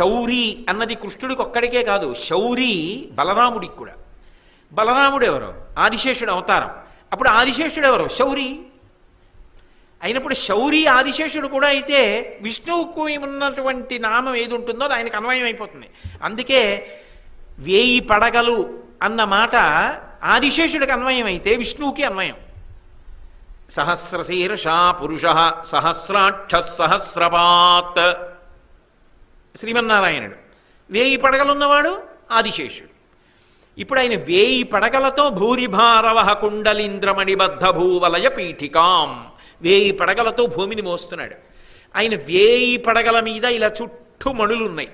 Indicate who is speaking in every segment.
Speaker 1: శౌరి అన్నది కృష్ణుడికి ఒక్కడికే కాదు శౌరి బలరాముడికి కూడా. బలరాముడు ఎవరు? ఆదిశేషుడు అవతారం. అప్పుడు ఆదిశేషుడు ఎవరు? శౌరి. అయినప్పుడు శౌరి ఆదిశేషుడు కూడా అయితే విష్ణువుకు ఉన్నటువంటి నామం ఏది ఉంటుందో అది ఆయనకు అన్వయం అయిపోతుంది. అందుకే వేయి పడగలు అన్న మాట ఆదిశేషుడికి అన్వయం అయితే విష్ణువుకి అన్వయం. సహస్రశీర్ష పురుష సహస్రాక్ష సహస్రపాత్. శ్రీమన్నారాయణుడు. వేయి పడగలున్నవాడు ఆదిశేషుడు. ఇప్పుడు ఆయన వేయి పడగలతో భూరిభారవహ కుండలీంద్రమణిబద్ధ భూవలయ పీఠికాం. వేయి పడగలతో భూమిని మోస్తున్నాడు. ఆయన వేయి పడగల మీద ఇలా చుట్టూ మణులున్నాయి.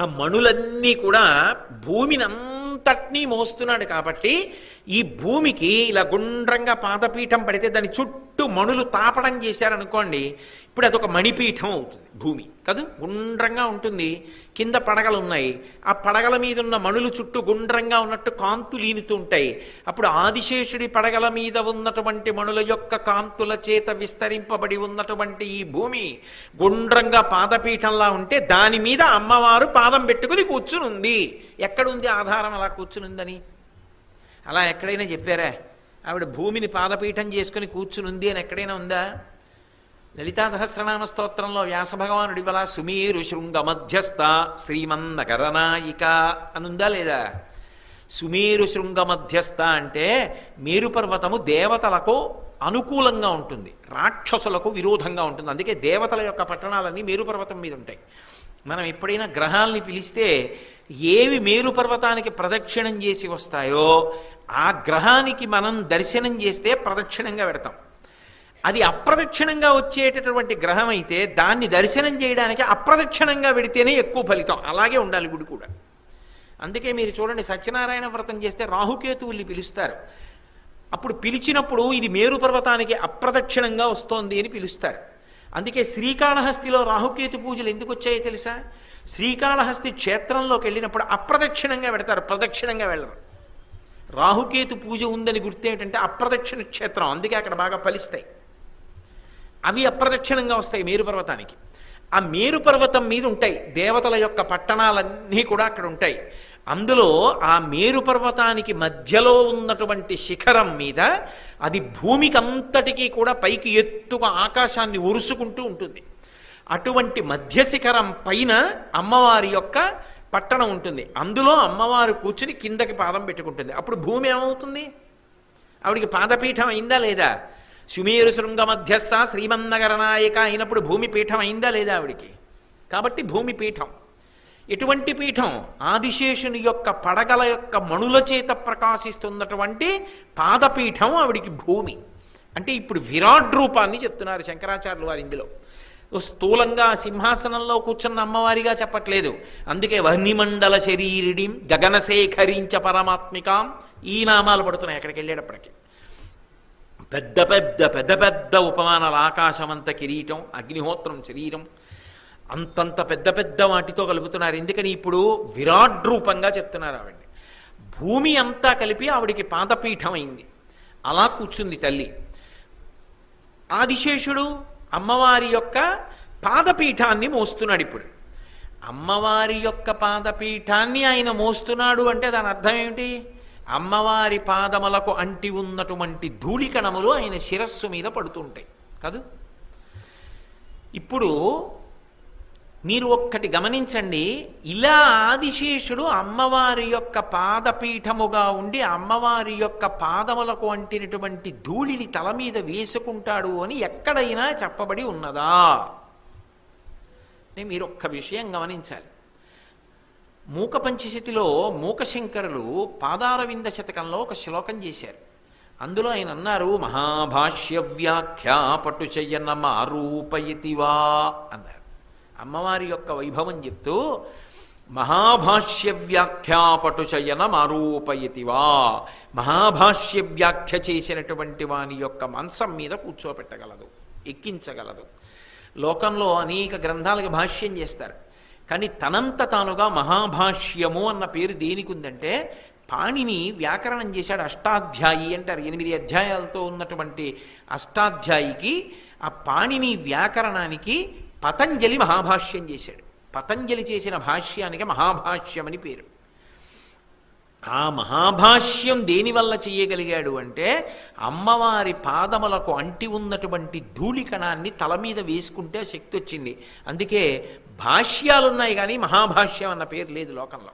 Speaker 1: ఆ మణులన్నీ కూడా భూమిని అంతటినీ మోస్తున్నాడు కాబట్టి ఈ భూమికి ఇలా గుండ్రంగా పాదపీఠం పడితే దాని చుట్టూ మణులు తాపడం చేశారనుకోండి ఇప్పుడు అదొక మణిపీఠం అవుతుంది భూమి. కాదు? గుండ్రంగా ఉంటుంది. కింద పడగలు ఉన్నాయి. ఆ పడగల మీద ఉన్న మణులు చుట్టూ గుండ్రంగా ఉన్నట్టు కాంతులు ఈనుతూ ఉంటాయి. అప్పుడు ఆదిశేషుడి పడగల మీద ఉన్నటువంటి మణుల యొక్క కాంతుల చేత విస్తరింపబడి ఉన్నటువంటి ఈ భూమి గుండ్రంగా పాదపీఠంలా ఉంటే దాని మీద అమ్మవారు పాదం పెట్టుకుని కూర్చునుంది. ఎక్కడుంది ఆధారం అలా కూర్చునుందని? అలా ఎక్కడైనా చెప్పారా? ఆవిడ భూమిని పాదపీఠం చేసుకుని కూర్చునుంది అని ఎక్కడైనా ఉందా? లలితా సహస్రనామ స్తోత్రంలో వ్యాస భగవానుడి వల్ల సుమీరు శృంగ మధ్యస్థ శ్రీమన్నకరనాయిక అనుందా లేదా? సుమీరు శృంగ మధ్యస్థ అంటే మేరు పర్వతము దేవతలకు అనుకూలంగా ఉంటుంది రాక్షసులకు విరోధంగా ఉంటుంది. అందుకే దేవతల యొక్క పట్టణాలన్నీ మేరు పర్వతం మీద ఉంటాయి. మనం ఎప్పుడైనా గ్రహాల్ని పిలిస్తే ఏవి మేరు పర్వతానికి ప్రదక్షిణం చేసి వస్తాయో ఆ గ్రహానికి మనం దర్శనం చేస్తే ప్రదక్షిణంగా పెడతాం. అది అప్రదక్షిణంగా వచ్చేటటువంటి గ్రహం అయితే దాన్ని దర్శనం చేయడానికి అప్రదక్షిణంగా పెడితేనే ఎక్కువ ఫలితం. అలాగే ఉండాలి గుడి కూడా. అందుకే మీరు చూడండి సత్యనారాయణ వ్రతం చేస్తే రాహుకేతువుల్ని పిలుస్తారు. అప్పుడు పిలిచినప్పుడు ఇది మేరు పర్వతానికి అప్రదక్షిణంగా వస్తోంది అని పిలుస్తారు. అందుకే శ్రీకాళహస్తిలో రాహుకేతు పూజలు ఎందుకు వచ్చాయో తెలుసా? శ్రీకాళహస్తి క్షేత్రంలోకి వెళ్ళినప్పుడు అప్రదక్షిణంగా పెడతారు ప్రదక్షిణంగా వెళ్ళరు. రాహుకేతు పూజ ఉందని గుర్తేమిటంటే అప్రదక్షిణ క్షేత్రం అందుకే అక్కడ బాగా ఫలిస్తాయి. అవి అప్రదక్షిణంగా వస్తాయి మేరు పర్వతానికి. ఆ మేరు పర్వతం మీద ఉంటాయి. దేవతల యొక్క పట్టణాలన్నీ కూడా అక్కడ ఉంటాయి. అందులో ఆ మేరు పర్వతానికి మధ్యలో ఉన్నటువంటి శిఖరం మీద అది భూమికి అంతటికీ కూడా పైకి ఎత్తుగా ఆకాశాన్ని ఉరుసుకుంటూ ఉంటుంది. అటువంటి మధ్య శిఖరం పైన అమ్మవారి యొక్క పట్టణం ఉంటుంది. అందులో అమ్మవారు కూర్చుని కిందకి పాదం పెట్టుకుంటుంది. అప్పుడు భూమి ఏమవుతుంది? ఆవిడికి పాదపీఠం అయిందా లేదా? సుమేరు శృంగ మధ్యస్థ శ్రీమన్నగర నాయక అయినప్పుడు భూమి పీఠం అయిందా లేదా ఆవిడికి? కాబట్టి భూమి పీఠం. ఎటువంటి పీఠం ఆదిశేషుని యొక్క పడగల యొక్క మణుల చేత ప్రకాశిస్తున్నటువంటి పాదపీఠం ఆవిడికి భూమి. అంటే ఇప్పుడు విరాట్ రూపాన్ని చెప్తున్నారు శంకరాచార్యులు వారు ఇందులో. స్థూలంగా సింహాసనంలో కూర్చున్న అమ్మవారిగా చెప్పట్లేదు. అందుకే వహ్నిమండల శరీరిడి గగనశేఖరించ పరమాత్మికాం. ఈ నామాలు పడుతున్నాయి అక్కడికి వెళ్ళేటప్పటికి. పెద్ద పెద్ద పెద్ద పెద్ద ఉపమానాలు ఆకాశమంత కిరీటం అగ్నిహోత్రం శరీరం అంతంత పెద్ద పెద్ద వాటితో కలుపుతున్నారు. ఎందుకని ఇప్పుడు విరాట్ రూపంగా చెప్తున్నారు ఆవిడ్ని. భూమి అంతా కలిపి ఆవిడికి పాదపీఠం అయింది అలా కూర్చుంది తల్లి. ఆదిశేషుడు అమ్మవారి యొక్క పాదపీఠాన్ని మోస్తున్నాడు ఇప్పుడు. అమ్మవారి యొక్క పాదపీఠాన్ని ఆయన మోస్తున్నాడు అంటే దాని అర్థం ఏమిటి? అమ్మవారి పాదములకు అంటి ఉన్నటువంటి ధూళికణములు ఆయన శిరస్సు మీద పడుతుంటాయి. కాదు? ఇప్పుడు మీరు ఒక్కటి గమనించండి ఇలా ఆదిశేషుడు అమ్మవారి యొక్క పాదపీఠముగా ఉండి అమ్మవారి యొక్క పాదములకు అంటినటువంటి ధూళిని తల మీద వేసుకుంటాడు అని ఎక్కడైనా చెప్పబడి ఉన్నదా? నేను మీరు ఒక్క విషయం గమనించాలి. మూక పంచశతిలో మూకశంకరులు పాదారవింద శతకంలో ఒక శ్లోకం చేశారు. అందులో ఆయన అన్నారు మహాభాష్య వ్యాఖ్యా పటుచయన మారూపయతివా అన్నారు. అమ్మవారి యొక్క వైభవం చెప్తూ మహాభాష్య వ్యాఖ్యా పటుచయన మారూపయతివా మహాభాష్య వ్యాఖ్య చేసినటువంటి వాని యొక్క మంచం మీద కూర్చోపెట్టగలదు ఎక్కించగలదు. లోకంలో అనేక గ్రంథాలకు భాష్యం చేస్తారు. కానీ తనంత తానుగా మహాభాష్యము అన్న పేరు దేనికి ఉందంటే పాణిని వ్యాకరణం చేశాడు అష్టాధ్యాయి అంటారు. ఎనిమిది అధ్యాయాలతో ఉన్నటువంటి అష్టాధ్యాయికి ఆ పాణిని వ్యాకరణానికి పతంజలి మహాభాష్యం చేశాడు. పతంజలి చేసిన భాష్యానికి మహాభాష్యం అని పేరు. ఆ మహాభాష్యం దేనివల్ల చేయగలిగాడు అంటే అమ్మవారి పాదములకు అంటి ఉన్నటువంటి ధూళికణాన్ని తల మీద వేసుకుంటే శక్తి వచ్చింది. అందుకే భాష్యాలున్నాయి కానీ మహాభాష్యం అన్న పేరు లేదు లోకంలో.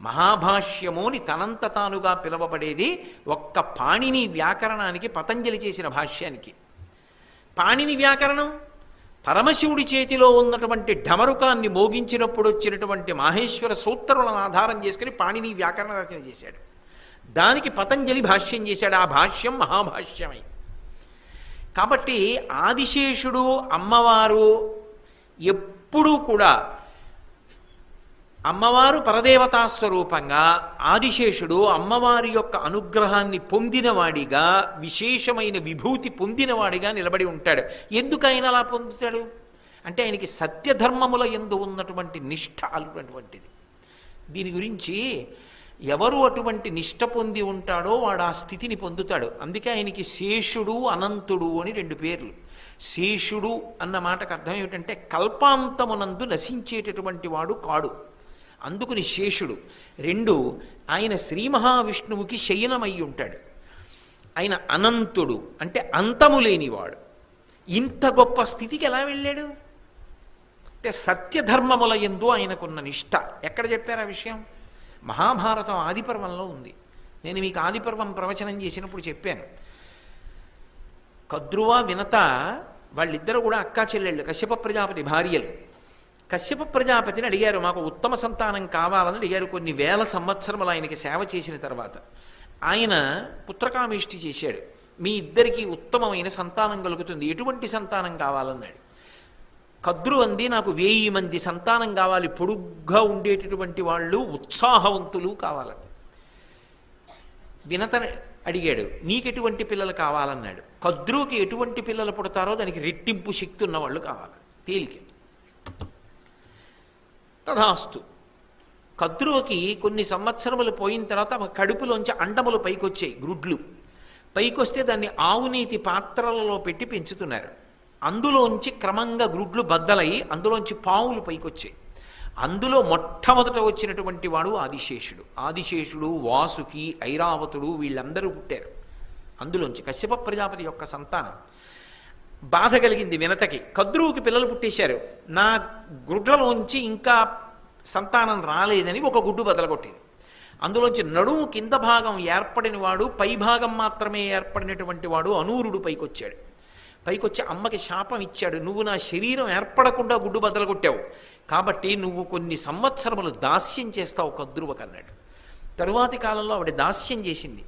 Speaker 1: మహాభాష్యముని తనంత తానుగా పిలువబడేది ఒక్క పాణిని వ్యాకరణానికి పతంజలి చేసిన భాష్యానికి. పాణిని వ్యాకరణం పరమశివుడి చేతిలో ఉన్నటువంటి ఢమరుకాన్ని మోగించినప్పుడు వచ్చినటువంటి మాహేశ్వర సూత్రులను ఆధారం చేసుకుని పాణిని వ్యాకరణ రచన చేశాడు. దానికి పతంజలి భాష్యం చేశాడు. ఆ భాష్యం మహాభాష్యమై. కాబట్టి ఆదిశేషుడు అమ్మవారు ఎప్పుడు కూడా అమ్మవారు పరదేవతా స్వరూపంగా ఆదిశేషుడు అమ్మవారి యొక్క అనుగ్రహాన్ని పొందినవాడిగా విశేషమైన విభూతి పొందినవాడిగా నిలబడి ఉంటాడు. ఎందుకు ఆయన అలా పొందుతాడు? అంటే ఆయనకి సత్యధర్మముల ఎందు ఉన్నటువంటి నిష్ఠ అటువంటిది. దీని గురించి ఎవరు అటువంటి నిష్ట పొంది ఉంటాడో వాడు ఆ స్థితిని పొందుతాడు. అందుకే ఆయనకి శేషుడు అనంతుడు అని రెండు పేర్లు. శేషుడు అన్న మాటకు అర్థం ఏమిటంటే కల్పాంతమునందు నశించేటటువంటి వాడు కాడు. అందుకుని శేషుడు రెండు ఆయన శ్రీ మహావిష్ణువుకి శయనమై ఉంటాడు. ఆయన అనంతుడు అంటే అంతము లేనివాడు. ఇంత గొప్ప స్థితికి ఎలా వెళ్ళాడు? అంటే సత్యధర్మముల ఎందు ఆయనకున్న నిష్ట. ఎక్కడ చెప్పారు ఆ విషయం? మహాభారతం ఆదిపర్వంలో ఉంది. నేను మీకు ఆదిపర్వం ప్రవచనం చేసినప్పుడు చెప్పాను. కద్రువ వినత వాళ్ళిద్దరూ కూడా అక్కా చెల్లెళ్ళు కశ్యప ప్రజాపతి భార్యలు. కశ్యప ప్రజాపతిని అడిగారు మాకు ఉత్తమ సంతానం కావాలని అడిగారు. కొన్ని వేల సంవత్సరములు ఆయనకి సేవ చేసిన తర్వాత ఆయన పుత్రకామిష్టి చేశాడు. మీ ఇద్దరికీ ఉత్తమమైన సంతానం కలుగుతుంది. ఎటువంటి సంతానం కావాలన్నాడు. కద్రు అంది నాకు వెయ్యి మంది సంతానం కావాలి. పొడుగ్గా ఉండేటటువంటి వాళ్ళు ఉత్సాహవంతులు కావాలని. వినత అడిగాడు నీకెటువంటి పిల్లలు కావాలన్నాడు. కద్రుకి ఎటువంటి పిల్లలు పుడతారో దానికి రెట్టింపు శక్తి ఉన్న వాళ్ళు కావాలి. తేలిక. తథాస్తు. కద్రువకి కొన్ని సంవత్సరములు పోయిన తర్వాత ఆమె కడుపులోంచి అండములు పైకొచ్చాయి గ్రుడ్లు. పైకొస్తే దాన్ని ఆవునీతి పాత్రలలో పెట్టి పెంచుతున్నారు. అందులోంచి క్రమంగా గ్రుడ్లు బద్దలై అందులోంచి పావులు పైకొచ్చాయి. అందులో మొట్టమొదట వచ్చినటువంటి వాడు ఆదిశేషుడు. ఆదిశేషుడు వాసుకి ఐరావతుడు వీళ్ళందరూ పుట్టారు. అందులోంచి కశ్యప ప్రజాపతి యొక్క సంతానం. బాధ కలిగింది వినతకి. కద్రువుకి పిల్లలు పుట్టేశారు. నా గుడ్లలోంచి ఇంకా సంతానం రాలేదని ఒక గుడ్డు బదలగొట్టింది. అందులోంచి నడుము కింద భాగం ఏర్పడిన వాడు పై భాగం మాత్రమే ఏర్పడినటువంటి వాడు అనూరుడు పైకొచ్చాడు. పైకొచ్చి అమ్మకి శాపం ఇచ్చాడు. నువ్వు నా శరీరం ఏర్పడకుండా గుడ్డు బదలగొట్టావు. కాబట్టి నువ్వు కొన్ని సంవత్సరములు దాస్యం చేస్తావు కద్రువకన్నాడు తరువాతి కాలంలో ఆవిడ దాస్యం చేసింది.